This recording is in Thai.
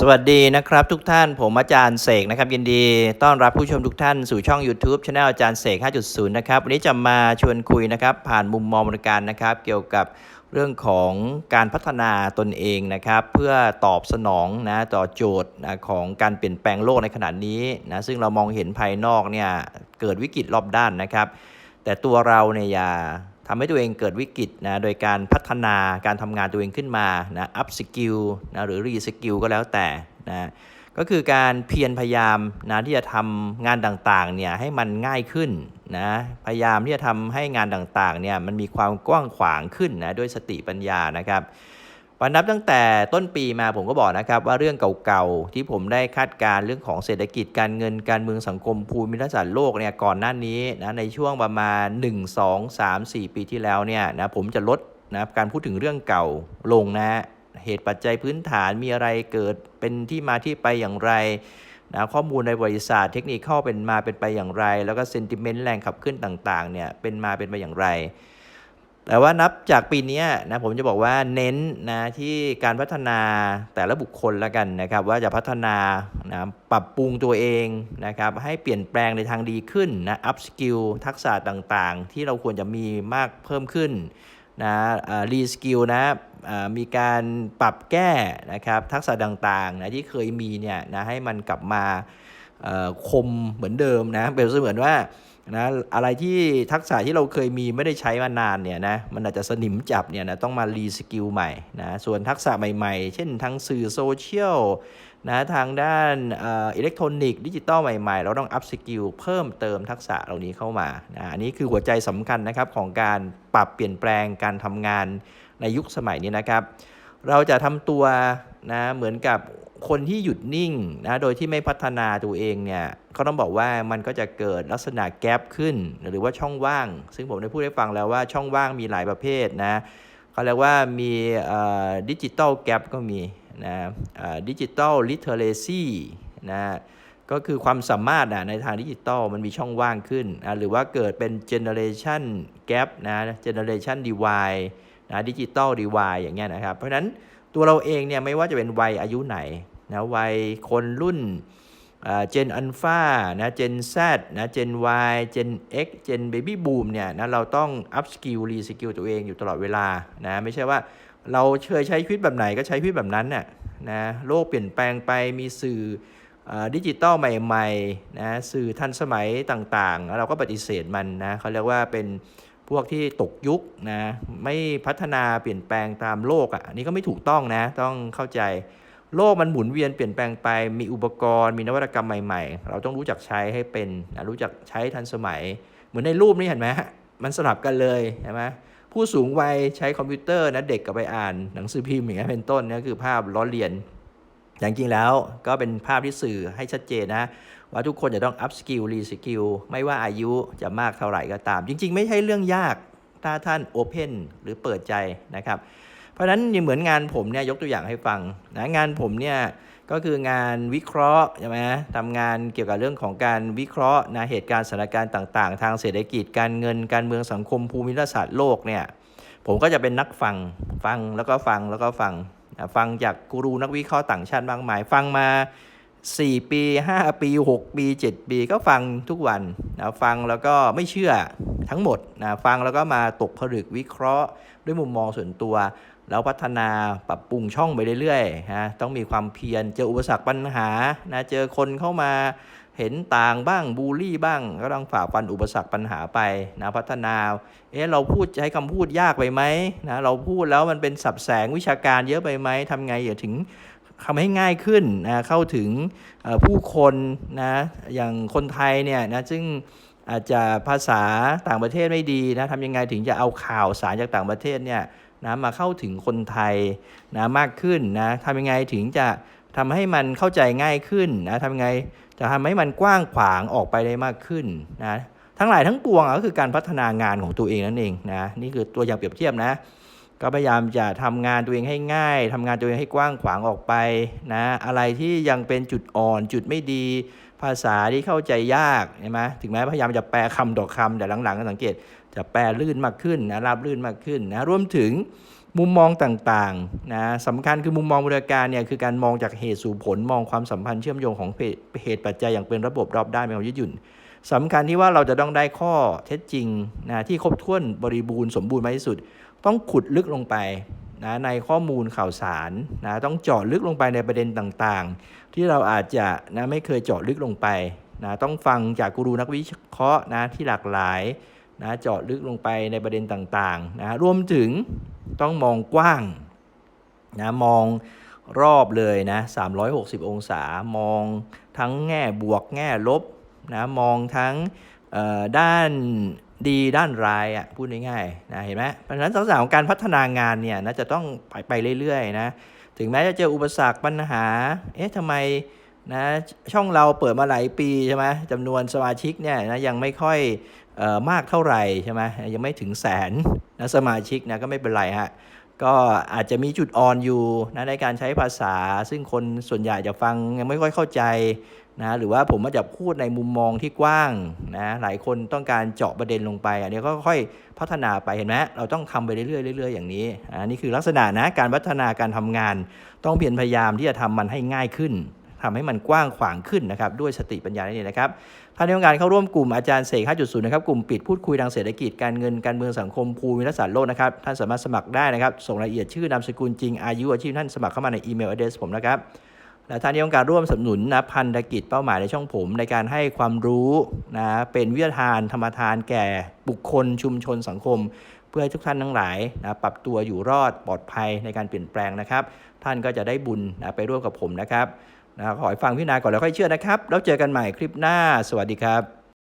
สวัสดีนะครับทุกท่านผมอาจารย์เสกนะครับยินดีต้อนรับผู้ชมทุกท่านสู่ช่อง YouTube Channel อาจารย์เสก 5.0 นะครับ วันนี้จะมาชวนคุยนะครับผ่านมุมมองบริการนะครับ เกี่ยวกับเรื่องของการพัฒนาตนเองนะครับ เพื่อตอบสนองนะต่อโจทย์นะของการเปลี่ยนแปลงโลกในขณะนี้นะซึ่งเรามองเห็นภายนอกเนี่ยเกิดวิกฤตรอบด้านนะครับ แต่ตัวเราเนี่ยอย่า ทำให้ตัวเองเกิดวิกฤตนะโดยการพัฒนาการทำงานตัวเองขึ้นมานะอัพสกิลนะหรือรีสกิลก็แล้วแต่นะก็คือการเพียรพยายามนะที่จะทำงานต่างๆเนี่ยให้มันง่ายขึ้นนะพยายามที่จะทำให้งานต่างๆเนี่ยมันมีความกว้างขวางขึ้นนะด้วยสติปัญญานะครับ วันนับตั้งแต่ต้นปีมาผมก็บอกนะครับ ว่าเรื่องเก่าๆ ที่ผมได้คาดการณ์เรื่องของเศรษฐกิจการเงินการเมืองสังคมภูมิรัฐศาสตร์โลกเนี่ยก่อนหน้านี้นะในช่วงประมาณ 1 2 3 4 ปีที่แล้วเนี่ยนะผมจะลดนะการพูดถึงเรื่องเก่าลงนะเหตุปัจจัยพื้นฐานมีอะไรเกิดเป็นที่มาที่ไปอย่างไรนะข้อมูลในบริษัทเทคนิคเข้าเป็นมาเป็นไปอย่างไร แล้วก็เซนติเมนต์แรงขับเคลื่อนต่างๆเนี่ยเป็นมาเป็นไปอย่างไร แต่ว่านับจากปีนี้นะผมจะบอกว่าเน้นนะที่การพัฒนาแต่ละบุคคลแล้วกันนะครับ ว่าจะพัฒนานะปรับปรุงตัวเองนะครับให้เปลี่ยนแปลงในทางดีขึ้นนะอัพสกิลทักษะต่างๆ ที่เราควรจะมีมากเพิ่มขึ้นนะรีสกิลนะมีการปรับแก้นะครับทักษะต่างๆนะที่เคยมีเนี่ยนะให้มันกลับมาคมเหมือนเดิมนะเปรียบเสมือนว่า นะอะไรที่ทักษะที่เราเคยมีไม่ได้ใช้มานานเนี่ยนะมันอาจจะสนิมจับเนี่ยนะต้องมารีสกิลใหม่นะส่วนทักษะใหม่ๆ เช่นทางสื่อโซเชียลนะทางด้านอิเล็กทรอนิกส์ดิจิตอลใหม่ๆ เราต้องอัพสกิลเพิ่มเติมทักษะเหล่านี้เข้ามานะอันนี้คือหัวใจสำคัญนะครับของการปรับเปลี่ยนแปลงการทำงานในยุคสมัยนี้นะครับ เราจะทำตัวนะเหมือนกับคนที่หยุดนิ่งนะโดยที่ไม่พัฒนาตัวเองเนี่ยเขาต้องบอกว่ามันก็จะเกิดลักษณะแกลบขึ้น หรือว่าช่องว่าง ซึ่งผมได้พูดให้ฟังแล้วว่าช่องว่างมีหลายประเภทนะเขาเรียกว่ามีดิจิตอลแกลบก็มีนะดิจิตอลลิเทเรซีนะก็คือความสามารถนะในทางดิจิตอลมันมีช่องว่างขึ้นนะหรือว่าเกิดเป็นเจเนเรชันแก p นะเจเนเรชันดีวาย นะดิจิตอลดีวายอย่างเงี้ยนะครับ เพราะฉะนั้นตัวเราเองเนี่ยไม่ว่าจะเป็นวัยอายุไหนนะวัยคนรุ่นเจนอัลฟานะเจน Z นะเจน Y เจน X เจนเบบี้บูมเนี่ยนะเราต้องอัพสกิลรีสกิลตัวเองอยู่ตลอดเวลานะไม่ใช่ว่าเราเคยใช้ชีวิตแบบไหนก็ใช้ชีวิตแบบนั้นน่ะนะโลกเปลี่ยนแปลงไปมีสื่อดิจิตอลใหม่ๆนะสื่อทันสมัยต่างๆ แล้วเราก็ปฏิเสธมันนะเขาเรียกว่าเป็น พวกที่ตกยุคนะไม่พัฒนาเปลี่ยนแปลงตามโลกอะอันนี้ก็ไม่ถูกต้องนะ ต้องเข้าใจโลกมันหมุนเวียนเปลี่ยนแปลงไป มีอุปกรณ์มีนวัตกรรมใหม่ๆ เราต้องรู้จักใช้ให้เป็นนะรู้จักใช้ทันสมัย เหมือนในรูปนี้เห็นไหมมันสลับกันเลยใช่ไหมผู้สูงวัยใช้คอมพิวเตอร์นะเด็กก็ไปอ่านหนังสือพิมพ์อย่างเงี้ยเป็นต้นนี่คือภาพล้อเลียน อย่างจริงแล้วก็เป็นภาพที่สื่อให้ชัดเจนนะ ว่าทุกคนจะต้องอัพสกิลรีสกิลไม่ว่าอายุจะมากเท่าไหร่ก็ตาม จริง ๆ ไม่ใช่เรื่องยากถ้าท่านโอเพนหรือเปิดใจนะครับ เพราะฉะนั้นเหมือนงานผมเนี่ยยกตัวอย่างให้ฟังนะงานผมเนี่ยก็คืองานวิเคราะห์ใช่ไหมทำงานเกี่ยวกับเรื่องของการวิเคราะห์นะเหตุการณ์สถานการณ์ต่าง ๆ ทางเศรษฐกิจการเงินการเมืองสังคมภูมิรัฐศาสตร์โลกเนี่ยผมก็จะเป็นนักฟังฟังแล้วก็ฟังแล้วก็ฟัง ฟังจากกูรูนักวิเคราะห์ต่างชาติมากมาย ฟังมา 4 ปี 5 ปี 6 ปี 7 ปี ก็ฟังทุกวันนะฟังแล้วก็ไม่เชื่อทั้งหมดนะฟังแล้วก็มาตกผลึกวิเคราะห์ ด้วยมุมมองส่วนตัว แล้วพัฒนาปรับปรุงช่องไปเรื่อยๆฮะต้องมีความเพียรเจออุปสรรคปัญหานะเจอคนเข้ามา เห็นต่างบ้างบูลลี่บ้างก็ต้องฝ่าฟันอุปสรรคปัญหาไปนะพัฒนาเอ๊ะเราพูดใช้คำพูดยากไปไหมนะเราพูดแล้วมันเป็นสับแสงวิชาการเยอะไปไหมทำไงอย่าถึงทำให้ง่ายขึ้นนะเข้าถึงผู้คนนะอย่างคนไทยเนี่ยนะซึ่งอาจจะภาษาต่างประเทศไม่ดีนะทำยังไงถึงจะเอาข่าวสารจากต่างประเทศเนี่ยนะมาเข้าถึงคนไทยนะมากขึ้นนะทำยังไงถึงจะทำให้มันเข้าใจง่ายขึ้นนะทำยังไง จะทำให้มันกว้างขวางออกไปได้มากขึ้นนะทั้งหลายทั้งปวงก็คือการพัฒนางานของตัวเองนั่นเองนะนี่คือตัวอย่างเปรียบเทียบนะ ก็พยายามจะทำงานตัวเองให้ง่ายทำงานตัวเองให้กว้างขวางออกไปนะอะไรที่ยังเป็นจุดอ่อนจุดไม่ดี ภาษาที่เข้าใจยากใช่ไหมถึงแม้พยายามจะแปลคำต่อคำแต่หลังๆก็สังเกต จะแปลลื่นมากขึ้นนะราบลื่นมากขึ้นนะรวมถึงมุมมองต่างๆนะสำคัญคือมุมมองบริการเนี่ยคือการมองจากเหตุสู่ผลมองความสัมพันธ์เชื่อมโยงของเหตุเหตุปัจจัยอย่างเป็นระบบรอบด้านเป็นความยืดหยุ่นสำคัญที่ว่าเราจะต้องได้ข้อเท็จจริงนะที่ครบถ้วนบริบูรณ์สมบูรณ์มากที่สุด ต้องขุดลึกลงไปนะในข้อมูลข่าวสารนะต้องเจาะลึกลงไปในประเด็นต่างๆ ที่เราอาจจะนะไม่เคยเจาะลึกลงไปนะต้องฟังจากกูรูนักวิเคราะห์นะที่หลากหลาย นะเจาะลึกลงไปในประเด็นต่างๆนะรวมถึงต้องมองกว้างนะมองรอบเลยนะ 360 องศามองทั้งแง่บวกแง่ลบนะมองทั้งด้านดีด้านร้ายอะพูดง่ายๆนะเห็นไหมเพราะฉะนั้นลักษณะของการพัฒนางานเนี่ยนะจะต้องไปไปเรื่อยๆนะถึงแม้จะเจออุปสรรคปัญหาเอ๊ะทำไม นะช่องเราเปิดมาหลายปีใช่ไหมจำนวนสมาชิกเนี่ยนะยังไม่ค่อยเออมากเท่าไหร่ใช่ไหมยังไม่ถึงแสนนะสมาชิกนะก็ไม่เป็นไรฮะก็อาจจะมีจุดอ่อนอยู่นะในการใช้ภาษา ซึ่งคนส่วนใหญ่จะฟังยังไม่ค่อยเข้าใจนะหรือว่าผมมาจะพูดในมุมมองที่กว้างนะหลายคนต้องการเจาะประเด็นลงไป อันนี้ก็ค่อยพัฒนาไปเห็นไหมเราต้องทำไปเรื่อยๆเรื่อยๆอย่างนี้อันนี้คือลักษณะนะการพัฒนาการทำงาน ต้องเพียรพยายามที่จะทำมันให้ง่ายขึ้น ทำให้มันกว้างขวางขึ้นนะครับด้วยสติปัญญาเนี่นเองนะครับท่านที่ต้องการเข้าร่วมกลุ่มอาจารย์เสก5.0นะครับกลุ่มปิดพูดคุยทางเศรษฐกิจการเงินการเมืองสังคมภูมิรัศาสตร์โลกนะครับท่านสามารถสมัครได้นะครับส่งรายละเอียดชื่อนามสกุลจริงอายุอาชีพท่านสมัครเข้ามาในอีเมล address ผมนะครับและท่านที่ต้องการร่วมสนับสนุนนะพันธกิจเป้าหมายในช่องผม ในการให้ความรู้นะเป็นวิทยาทานธรรมทานแก่บุคคลชุมชนสังคม เพื่อให้ทุกท่านทั้งหลายนะปรับตัวอยู่รอดปลอดภัยในการเปลี่ยนแปลงนะครับ ท่านก็จะได้บุญนะไปร่วมกับผมนะครับ นะขอให้ฟังพี่นาก่อนแล้วค่อยเชื่อนะครับ แล้วเจอกันใหม่คลิปหน้า สวัสดีครับ